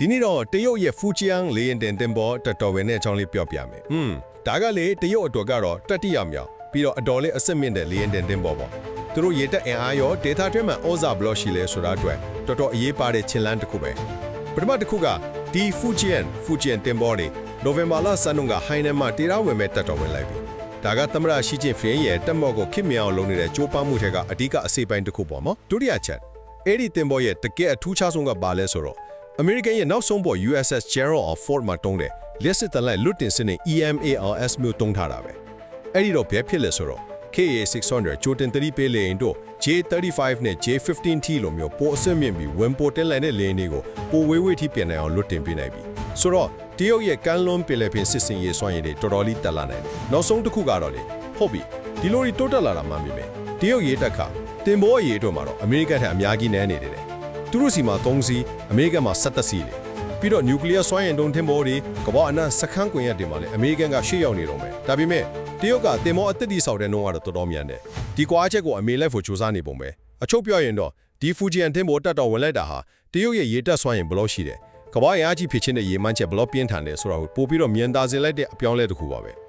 ဒီနေ့တော့တရုတ်ရဲ့ဖူဂျီယန်လေယာဉ်တင်တင်ပေါ်တက်တော်ဝင်တဲ့အကြောင်းလေးပြောပြမယ်။ဟွန်းဒါကလေတရုတ်အတွက်ကတော့တတိယမြောက်ပြီးတော့အတော်လေးအစစ်မြင့်တဲ့လေယာဉ်တင်တင်ပေါ်ပေါ့။သူတို့ရေတက်အင်အားရော data တွင်းမှာဩဇာဘလော့ရှိလဲဆိုတာအတွက်တော်တော်အရေးပါတဲ့ခြေလမ်းတစ်ခုပဲ။ပထမတစ်ခုကဒီဖူဂျီယန်ဖူဂျီယန်တင်ပေါ်တွေနိုဝင်ဘာလစနုံကဟိုင်းနမှာတေရာဝင်မဲ့တက်တော်ဝင်လိုက်ပြီ။ဒါကသမရရှိချင်းဖရင်ရဲ့တက်မော့ကိုခင်မြောင်လုံးနေတဲ့ကြိုးပမ်းမှုတွေကအဓိကအစိပ်ပိုင်းတစ်ခုပေါ့နော်။ဒုတိယချက်အဲ့ဒီတင်ပေါ်ရဲ့တကယ်အထူးခြားဆုံးကဘာလဲဆိုတော့ အမေရိကန်ရဲ့နောက်ဆုံးပေါ် USS Gerald of Ford မှာတုံးတယ်လက်စစ်တလိုက်လွတ်တင်စနစ် EMARS မျိုးတုံးထားတာပဲအဲ့ဒီတော့ဘယ်ဖြစ်လဲဆိုတော့ KA600 ကြိုတင်3ပေးလေရင်တို့ J35 နဲ့ J15T လိုမျိုးပိုအဆင့်မြင့်ပြီးဝင်ပိုတက်လန်တဲ့လေယာဉ်တွေကိုပိုဝေးဝေးထိပြင်နိုင်အောင်လွတ်တင်ပေးနိုင်ပြီဆိုတော့တရုတ်ရဲ့ကမ်းလွန်ပင်လယ်ပင်စစ်စင်ရေးစွမ်းရည်တွေတော်တော်လေးတက်လာနိုင်တယ်နောက်ဆုံးတစ်ခုကတော့လေဟုတ်ပြီဒီလိုတွေတိုးတက်လာတာမှမြင်မယ်တရုတ်ရေးတက်ခါတင်ဘောရေးအတွက်မှာတော့အမေရိကန်ထက်အများကြီးနည်းနေတယ် သူတို့စီမှာ3စီးအမေရိကန်မှာ17စီးလေပြီးတော့နျူကလ িয়ার စွမ်းအင်တုံးထင်ဘောတွေကမ္ဘာအနှံ့စခန်းကွင်ရက်တွေမှာလည်းအမေရိကန်ကရှေ့ရောက်နေတော့မယ်ဒါပေမဲ့တရုတ်ကတင်မောအသက်တီဆောက်တဲ့နှုန်းကတော့တော်တော်မြန်တယ်ဒီကွာချက်ကိုအမေလက်ဖို့စူးစမ်းနေပုံပဲအချုပ်ပြောရင်တော့ဒီဖူဂျီယန်တင်ဘောတက်တော်ဝင်လိုက်တာဟာတရုတ်ရဲ့ရေတက်စွမ်းအင်ဘယ်လို့ရှိတယ်ကမ္ဘာ့အင်အားကြီးဖြစ်ခြင်းတဲ့ရေမှန်းချက်ဘယ်လို့ပြင်းထန်တယ်ဆိုတာကိုပို့ပြီးတော့မြန်သာစေလိုက်တဲ့အပြောင်းလဲတစ်ခုပါပဲ